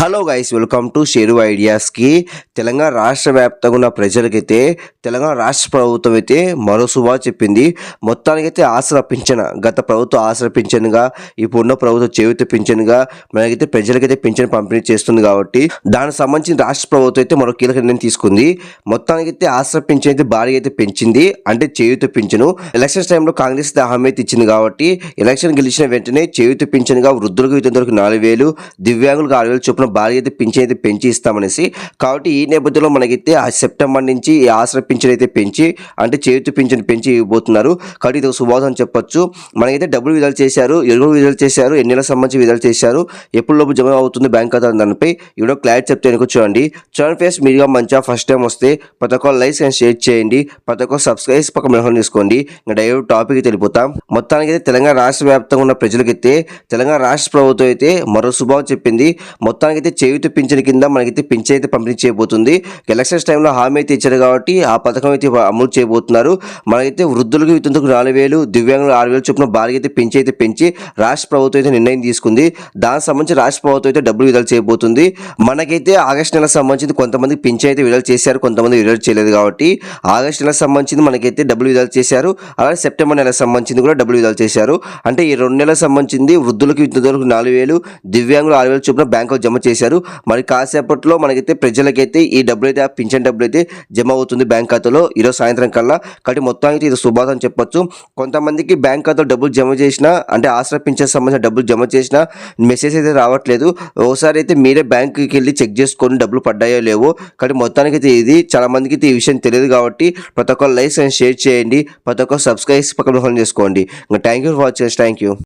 Hello guys welcome to Sheru ఐడియాస్కి Telangana రాష్ట్ర వ్యాప్తంగా ఉన్న ప్రజలకైతే తెలంగాణ రాష్ట్ర ప్రభుత్వం అయితే మరో శుభా చెప్పింది. మొత్తానికైతే ఆసరా పింఛన గత ప్రభుత్వం ఆసరా పింఛన్గా ఇప్పుడున్న ప్రభుత్వం చేయూత పింఛన్గా మనకైతే ప్రజలకైతే పింఛన్ పంపిణీ చేస్తుంది కాబట్టి దానికి సంబంధించిన రాష్ట్ర ప్రభుత్వం అయితే మరో కీలక నిర్ణయం తీసుకుంది. మొత్తానికైతే ఆసరా పింఛన్ అయితే భారీగా అయితే పెంచింది అంటే చేయూత పింఛను. ఎలక్షన్స్ టైంలో కాంగ్రెస్ హామీ అయితే ఇచ్చింది కాబట్టి ఎలక్షన్ గెలిచిన వెంటనే చేయూత పింఛన్గా వృద్ధులకు ఇతరులకు నాలుగు వేలు దివ్యాంగులకు ఆరు వేలు చొప్పున భారీ అయితే పింఛన్ అయితే పెంచి ఇస్తామనేసి కాబట్టి ఈ నేపథ్యంలో మనకైతే ఆ సెప్టెంబర్ నుంచి ఈ ఆసరా పింఛన్ అయితే పెంచి అంటే చేతి పింఛన్ పెంచి ఇవ్వబోతున్నారు. కాబట్టి ఇది ఒక శుభాసం అని చెప్పొచ్చు. మనకైతే డబ్బులు విడుదల చేశారు ఎరువులు విడుదల చేశారు ఎన్ని నెలల సంబంధించి విడుదల చేశారు ఎప్పుడు లోపు జమ అవుతుంది బ్యాంక్ ఖాతా దానిపై ఇవిడో క్లారిటీ చెప్తే వెనుక చూడండి. చూడండి ఫేస్ మీరుగా మంచిగా ఫస్ట్ టైం వస్తే ప్రతి ఒక్క లైక్స్ అండ్ షేర్ చేయండి. ప్రతి ఒక్క సబ్స్క్రైబ్ పక్క మెహం తీసుకోండి ఇంకా డైరెక్ట్ టాపిక్ తెలిపోతాం మొత్తానికి అయితే తెలంగాణ రాష్ట్ర వ్యాప్తంగా ఉన్న ప్రజలకైతే తెలంగాణ రాష్ట్ర ప్రభుత్వం అయితే మరో శుభావం చెప్పింది. మొత్తానికి మొత్తానికైతే చేయుత పింఛన్ కింద మనకైతే పింఛన్ అయితే పంపిణీ చేయబోతుంది. ఎలక్షన్స్ టైంలో హామీ అయితే ఇచ్చారు కాబట్టి ఆ పథకం అయితే అమలు చేయబోతున్నారు. మనకైతే వృద్ధులకు వితంతులకు నాలుగు వేలు దివ్యాంగులు ఆరు వేలు చొప్పున భారీ అయితే పెంచి అయితే పెంచి రాష్ట్ర ప్రభుత్వం అయితే నిర్ణయం తీసుకుంది. దానికి సంబంధించి రాష్ట్ర ప్రభుత్వం అయితే డబ్బులు విడుదల చేయబోతుంది. మనకైతే ఆగస్టు నెలకు సంబంధించి కొంతమంది పింఛన్ అయితే విడుదల చేశారు కొంతమంది విడుదల చేయలేదు కాబట్టి ఆగస్టు నెలకు సంబంధించి మనకైతే డబ్బులు విడుదల చేశారు. అలాగే సెప్టెంబర్ నెలకు సంబంధించి కూడా డబ్బులు విడుదల చేశారు. అంటే ఈ రెండు నెలలకు సంబంధించింది వృద్ధులకు వితంతులకు నాలుగు వేలు దివ్యాంగులు ఆరు వేలు చొప్పున బ్యాంకులు జమ చేశారు. మరి కాసేపట్లో మనకైతే ప్రజలకైతే ఈ డబ్బులు అయితే ఆ పింఛన్ డబ్బులు అయితే జమ అవుతుంది బ్యాంక్ ఖాతాలో. ఈరోజు సాయంత్రం కల్లా కాబట్టి మొత్తానికి ఇది శుభాతం అని చెప్పొచ్చు. కొంతమందికి బ్యాంక్ ఖాతాలో డబ్బులు జమ చేసినా అంటే ఆసరా పింఛన్ సంబంధించిన డబ్బులు జమ చేసినా మెసేజ్ అయితే రావట్లేదు. ఒకసారి అయితే మీరే బ్యాంకుకి వెళ్ళి చెక్ చేసుకొని డబ్బులు పడ్డాయో లేవో కాబట్టి మొత్తానికి అయితే ఇది చాలా మందికి అయితే ఈ విషయం తెలియదు కాబట్టి ప్రతి ఒక్క లైక్స్ అండ్ షేర్ చేయండి. ప్రతి ఒక్క సబ్స్క్రైబ్ పక్కన చేసుకోండి. ఇంకా thank you for watching. Thank you.